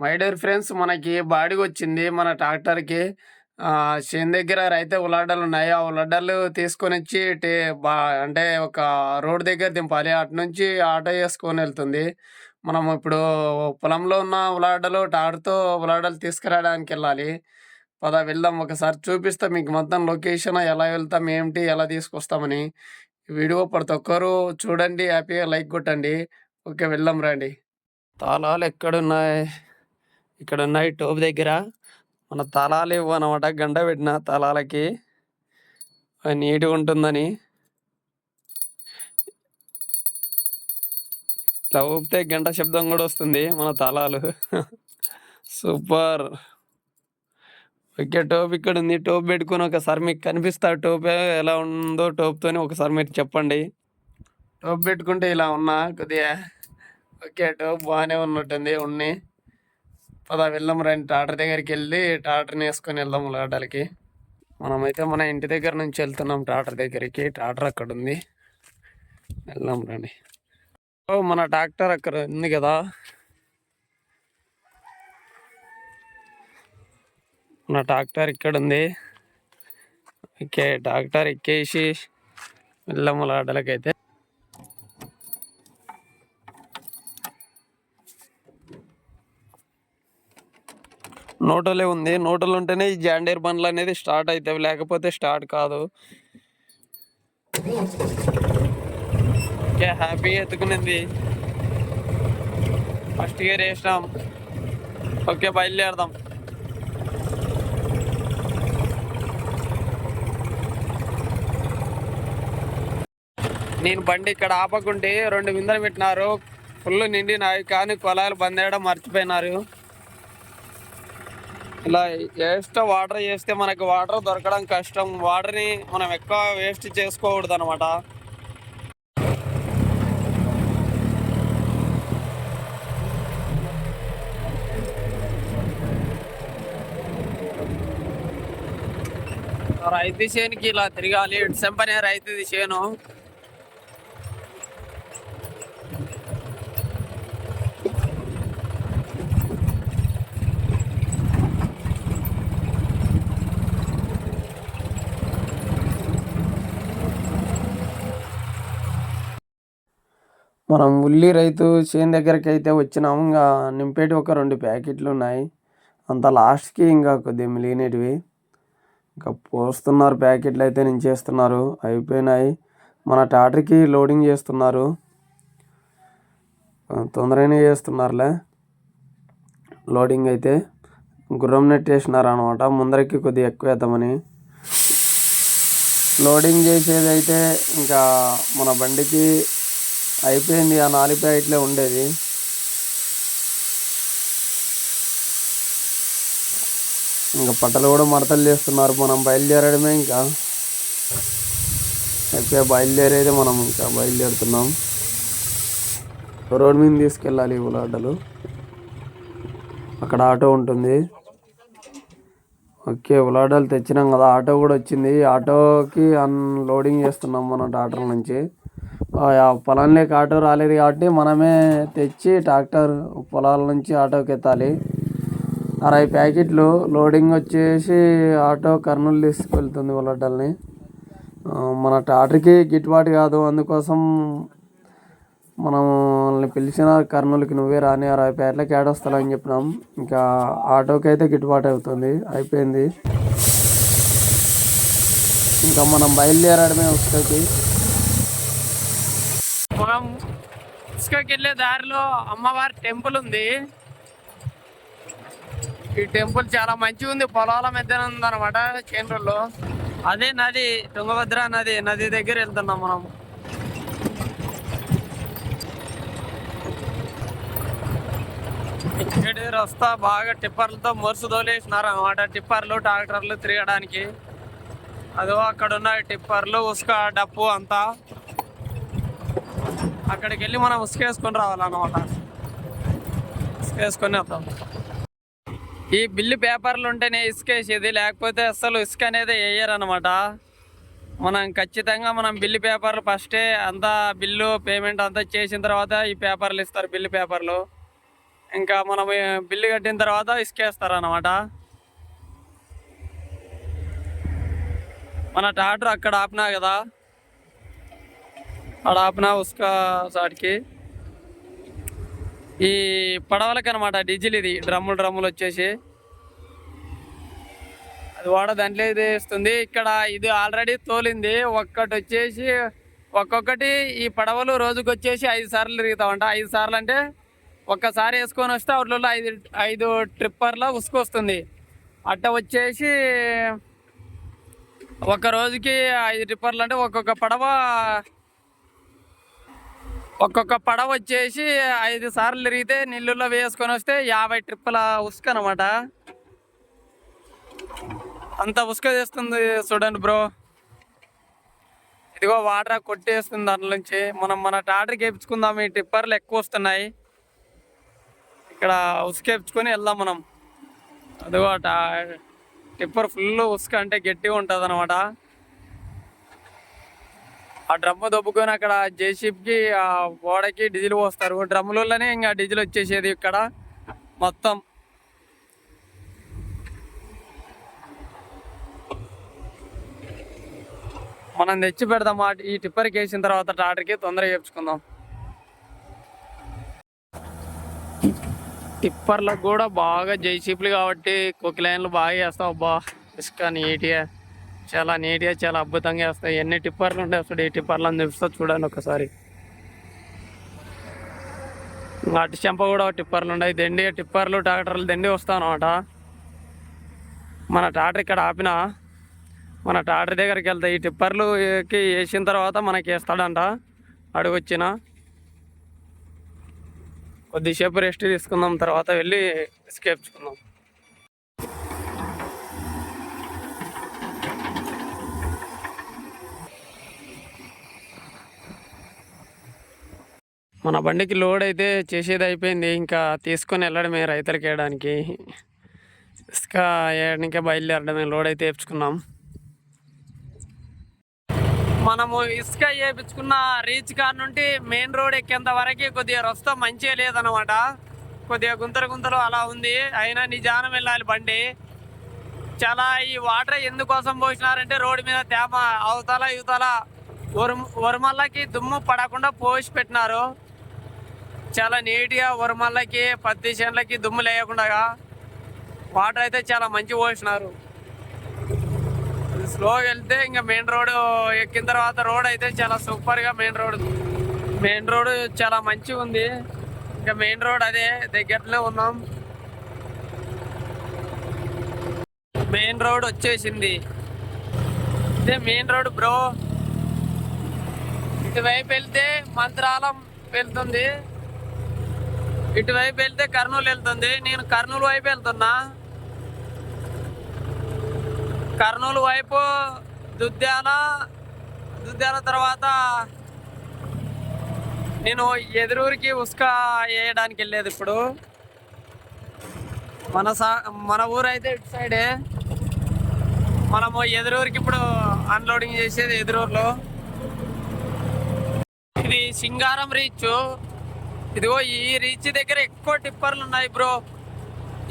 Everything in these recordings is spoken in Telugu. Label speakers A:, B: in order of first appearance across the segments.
A: మై డియర్ ఫ్రెండ్స్ మనకి బాడీ వచ్చింది మన ట్రాక్టర్‌కి. చేను దగ్గర అయితే రైతే ఉల్లాడలున్నాయి. ఆ ఉల్లాడలు తీసుకొనొచ్చి టే బా అంటే ఒక రోడ్ దగ్గర దింపాలి. అటు నుంచి ఆటో వేసుకొని వెళ్తుంది మనం ఇప్పుడు పొలంలో ఉన్న ఉల్లాడలు ట్రాక్టర్‌తో తీసుకురావడానికి వెళ్ళాలి పద వెళ్దాం ఒకసారి చూపిస్తాం మీకు మొత్తం లొకేషన్ ఎలా వెళ్తాం, ఏమిటి ఎలా తీసుకొస్తామని. వీడియో ప్రతి ఒక్కరు చూడండి. హ్యాపీగా లైక్ కొట్టండి. ఓకే వెళ్దాం రండి. తాళాలు ఎక్కడున్నాయి? ఇక్కడ ఉన్నాయి టోప్ దగ్గర. మన తాళాలు ఇవ్వనమాట. గంట పెట్టిన తలాలకి నీట్గా ఉంటుందని ఇట్లా ఊపితే గంట శబ్దం కూడా వస్తుంది మన తలాలు సూపర్. ఓకే. టోప్ ఇక్కడుంది. టోప్ పెట్టుకుని ఒకసారి మీకు కనిపిస్తా టోప్ ఎలా ఉందో టోప్‌తోని ఒకసారి మీరు చెప్పండి. టోప్ పెట్టుకుంటే ఇలా ఉన్నా కొద్దిగా ఓకే. టోప్ బాగానే ఉన్నట్టుంది. ఉన్ని. పద వెళ్దాం రండి. ట్రాక్టర్ దగ్గరికెళ్ళి టాటర్ని వేసుకొని వెళ్దాం ఉల్లాడలకి. మనమైతే మన ఇంటి దగ్గర నుంచి వెళ్తున్నాం ట్రాక్టర్ దగ్గరికి. ట్రాటర్ అక్కడ ఉంది వెళ్దాం రండి. ఓ మన ట్రాక్టర్ అక్కడ ఉంది కదా మన ట్రాక్టర్ ఇక్కడుంది. ఓకే. ట్రాక్టర్ ఎక్కేసి వెళ్ళాము ఉల్లాడలకైతే. నోటలే ఉంది. నోటలు ఉంటేనే ఈ జాండీర్ బండ్లనేది స్టార్ట్ అవుతాయి లేకపోతే స్టార్ట్ కాదు. ఓకే. హ్యాపీగా ఎత్తుకునింది. ఫస్ట్ గేర్ వేసినాం ఓకే. బయలుదేరదాం. నేను బండి ఇక్కడ ఆపకుంటే రెండు విందలు పెట్టినారు. ఫుల్ నిండినాయి. కానీ కొలాలు బంద్ చేయడం మర్చిపోయినారు. ఇలా వేస్ట్ వాటర్ చేస్తే మనకి వాటర్ దొరకడం కష్టం. వాటర్‌ని మనం ఎక్కువ వేస్ట్ చేసుకోకూడదు అనమాట రైతు చేనుకి ఇలా తిరగాలి. సెంపనే రైతుది చేను. మనం ఉల్లి రైతు చేను దగ్గరికి అయితే వచ్చినాము. ఇంకా నింపేటి ఒక రెండు ప్యాకెట్లు ఉన్నాయి అంత లాస్ట్‌కి ఇంకా కొద్దిగా మిలిగినటివి ఇంకా పోస్తున్నారు ప్యాకెట్లు అయితే నేను నించేస్తున్నారు. అయిపోయినాయి. మన టాటర్కి లోడింగ్ చేస్తున్నారు. తొందరగానే చేస్తున్నారులే. లోడింగ్ అయితే గుర్రం నెట్ ఏసినారనమాట. ముందరికి కొద్దిగా ఎక్కువేద్దామని. లోడింగ్ చేసేది అయితే ఇంకా మన బండికి అయిపోయింది. ఆ 4 ప్యాకెట్లే ఉండేది. ఇంకా పట్టలు కూడా మడతలు చేస్తున్నారు. మనం బయలుదేరడమే ఇంకా. అయిపోయా బయలుదేరేది మనం ఇంకా బయలుదేరుతున్నాం. రోడ్ మీద తీసుకెళ్ళాలి ఈ అక్కడ ఆటో ఉంటుంది. ఓకే. ఉలాటలు తెచ్చినాం కదా ఆటో కూడా వచ్చింది. ఆటోకి అన్ లోడింగ్ చేస్తున్నాం మనం ట్రాక్టర్ నుంచి. ఆహ్, పొలంలోకి ఆటో రాలేదు కాబట్టి మనమే తెచ్చి ట్రాక్టర్ పొలాల నుంచి ఆటోకి ఎత్తాలి అరవై ప్యాకెట్లు లోడింగ్ వచ్చేసి ఆటో కర్నూలు తీసుకెళ్తుంది ఉల్లాడల్ని. మన ట్రాక్టర్‌కి గిట్టుబాటు కాదు. అందుకోసం మనం వాళ్ళని పిలిచిన కర్నూలుకి నువ్వే రాని 60 ప్యాకెట్లకి ఏడొస్తావులే అని చెప్పినాం. ఇంకా ఆటోకైతే గిట్టుబాటు అవుతుంది. అయిపోయింది. ఇంకా మనం బయలుదేరడమే వస్తుంది మనం ఉస్కకెళ్ళే దారిలో అమ్మవారి టెంపుల్ ఉంది. ఈ టెంపుల్ చాలా మంచిగుంది. పొలాల మధ్యన ఉందన్నమాట కేంద్రంలో అదే నది తుంగభద్ర నది. నది దగ్గర వెళ్తున్నాం మనం. ఇక్కడి రస్తా బాగా టిప్పర్లతో మొరుసు తోలేసినారన్నమాట. టిప్పర్లు, ట్రాక్టర్లు తిరగడానికి. అదో అక్కడున్నాయి టిప్పర్లు, ఉసుక డప్పు అంతా. అక్కడికెళ్ళి మనం ఉసుకేసుకొని రావాలన్నమాట. ఉసుకేసుకొని వద్దాం. ఈ బిల్లు పేపర్లు ఉంటేనే ఇసుకేసేది. లేకపోతే అస్సలు ఇసుక అనేది వేయరనమాట మనం ఖచ్చితంగా మనం బిల్లు పేపర్లు ఫస్టే అంతా బిల్లు పేమెంట్ అంతా చేసిన తర్వాత ఈ పేపర్లు ఇస్తారు బిల్లు పేపర్లు.
B: ఇంకా మనం బిల్లు కట్టిన తర్వాత ఇసుకేస్తారు అనమాట మన టాటర్ అక్కడ ఆపినా కదా అక్కడ ఉస్కా సాటికి. ఈ పడవలకి అనమాట డీజిల్ ఇది. డ్రమ్ములు డ్రమ్ములు వచ్చేసి. అది వాడ దాంట్లో ఇది ఇస్తుంది ఇక్కడ ఇది ఆల్రెడీ తోలింది. ఒక్కటి వచ్చేసి ఒక్కొక్కటి ఈ పడవలు రోజుకి వచ్చేసి ఐదు సార్లు తిరుగుతామంట ఐదు సార్లు అంటే ఒక్కసారి వేసుకొని వస్తే వాటిలో ఐదు ఐదు ట్రిప్పర్లో ఉసుకు వస్తుంది. అట్ట వచ్చేసి ఒక రోజుకి ఐదు ట్రిప్పర్లు అంటే ఒక్కొక్క పడవ ఒక్కొక్క పడవ వచ్చేసి ఐదు సార్లు తిరిగితే నీళ్ళల్లో వేసుకొని వస్తే యాభై ట్రిప్పుల ఉసుక అనమాట అంత ఉసుక చేస్తుంది చూడండి బ్రో. ఇదిగో వాటర్ కొట్టేస్తుంది దాంట్లో నుంచి. మనం మన టాటర్ వేపించుకుందాం ఈ టిప్పర్లు ఎక్కువ వస్తున్నాయి. ఇక్కడ ఉసుకేపించుకొని వెళ్దాం మనం. అదిగో టా టిప్పర్ ఫుల్ ఉసుక అంటే గట్టిగా ఉంటుంది అనమాట ఆ డ్రమ్ము దొబ్బుకొని అక్కడ జేసీబీకి ఆ ఓడకి డీజిల్ పోస్తారు. డ్రమ్ములలోనే ఇంకా డీజిల్ వచ్చేసేది ఇక్కడ. మొత్తం. మనం తెచ్చి పెడదాం. ఈ టిప్పర్కి వేసిన తర్వాత టాటర్కి తొందరగా చేర్చుకుందాం టిప్పర్లకు కూడా బాగా జైసీపులు కాబట్టి కొక్కి లైన్లు బాగా వేస్తావు అబ్బా. ఇసుక నీట్గా. చాలా నీట్గా చాలా అద్భుతంగా వేస్తాయి. ఎన్ని టిప్పర్లు ఉంటాయి అసలు ఈ అని చూపిస్తా చూడండి ఒకసారి. అటు చెంప కూడా టిప్పర్లు ఉన్నాయి. దండి టిప్పర్లు ట్రాక్టర్లు దండి వస్తాయి అన్నమాట. మన ట్రాక్టర్ ఇక్కడ ఆపిన మన ట్రాక్టర్ దగ్గరికి వెళ్తాయి ఈ టిప్పర్లుకి వేసిన తర్వాత మనకి వేస్తాడంట. అడుగు వచ్చిన. కొద్దిసేపు రెస్ట్ తీసుకుందాం తర్వాత వెళ్ళి స్కేప్చుకుందాం మన బండికి లోడ్ అయితే చేసేది అయిపోయింది. ఇంకా తీసుకొని వెళ్ళడమే రైతులకి వేయడానికి. ఇసుక వేయడానికే బయలుదేరడమే లోడ్ అయితే వేపించుకున్నాం మనము ఇసుక వేయించుకున్న రీచ్ కార్ నుండి మెయిన్ రోడ్ ఎక్కేంత వరకు కొద్దిగా రస్తా మంచిగా లేదనమాట కొద్దిగా గుంతలు గుంతలు అలా ఉంది. అయినా నిజానం వెళ్ళాలి బండి. చాలా ఈ వాటర్ ఎందుకోసం పోసినారంటే రోడ్డు మీద తేమ అవతల యువతల వరుమ వరుమల్లకి దుమ్ము పడకుండా పోసి పెట్టినారు. చాలా నీట్గా ఉరమల్లకి పత్తి చేనులకి దుమ్ము లేకుండా వాటర్ అయితే చాలా మంచి పోసినారు. స్లోగా వెళ్తే ఇంకా మెయిన్ రోడ్ ఎక్కిన తర్వాత రోడ్ అయితే చాలా సూపర్గా మెయిన్ రోడ్. మెయిన్ రోడ్ చాలా మంచిగా ఉంది. ఇంకా మెయిన్ రోడ్ అదే దగ్గరలో ఉన్నాం. మెయిన్ రోడ్ వచ్చేసింది. ఇదే మెయిన్ రోడ్ బ్రో. ఇటువైపు వెళ్తే మంత్రాలం వెళ్తుంది. ఇటువైపు వెళ్తే కర్నూలు వెళ్తుంది. నేను కర్నూలు వైపు వెళ్తున్నా. కర్నూలు వైపు దుద్యాల దుద్యాల తర్వాత నేను ఎదురూరికి ఉసుక వేయడానికి వెళ్ళేది ఇప్పుడు. మన సా మన ఊరు అయితే ఇటు సైడే. మనము ఎదురూరికి ఇప్పుడు అన్లోడింగ్ చేసేది ఎదురూరులో. ఇది సింగారం రీచ్ ఇదిగో ఈ రీచ్ దగ్గర ఎక్కువ టిప్పర్లు ఉన్నాయి బ్రో.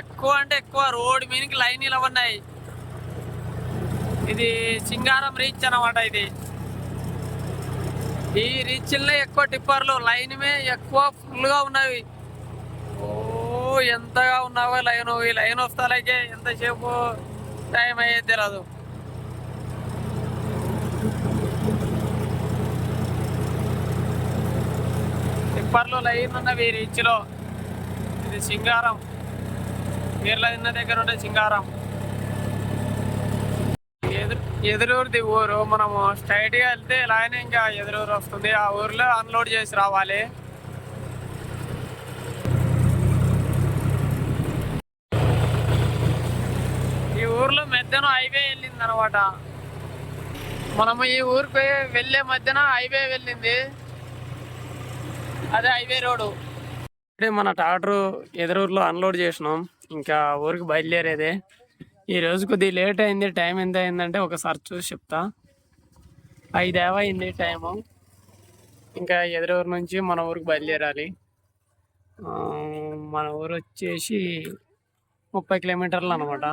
B: ఎక్కువ అంటే ఎక్కువ రోడ్ మీదకి లైన్లు ఉన్నాయి ఇది సింగారం రీచ్ అన్నమాట ఇది. ఈ రీచ్లో ఎక్కువ టిప్పర్లు. లైన్ మే ఎక్కువ ఫుల్గా ఉన్నవి. ఓ ఎంతగా ఉన్నావో లైన్. ఈ లైన్ వస్తాలకే ఎంతసేపు టైం అయ్యేది తెలియదు టిప్పర్లు లైన్ ఉన్నవి ఇచ్చిలో? రీచ్లో ఇది సింగారం. వీర్ల దగ్గర ఉండే సింగారం. ఎదురు ఎదురూరుది ఊరు. మనము స్ట్రైట్గా వెళ్తే ఇలానే ఇంకా ఎదురూరు వస్తుంది. ఆ ఊర్లో అన్లోడ్ చేసి రావాలి. ఈ ఊర్లో మధ్యన హైవే వెళ్ళింది అనమాట మనము ఈ ఊరికి వెళ్ళే మధ్యన హైవే వెళ్ళింది. అదే హైవే రోడ్డు ఇప్పుడే మన ట్రాక్టర్ ఎదురూరులో అన్లోడ్ చేసినాం. ఇంకా ఊరికి బయలుదేరేదే. ఈ రోజు కొద్దిగా లేట్ అయింది. టైం ఎంత అయిందంటే ఒకసారి చూసి చెప్తా. ఐదేవ అయింది టైము. ఇంకా ఎదురూరు నుంచి మన ఊరికి బయలుదేరాలి. మన ఊరు వచ్చేసి ముప్పై కిలోమీటర్లు అనమాట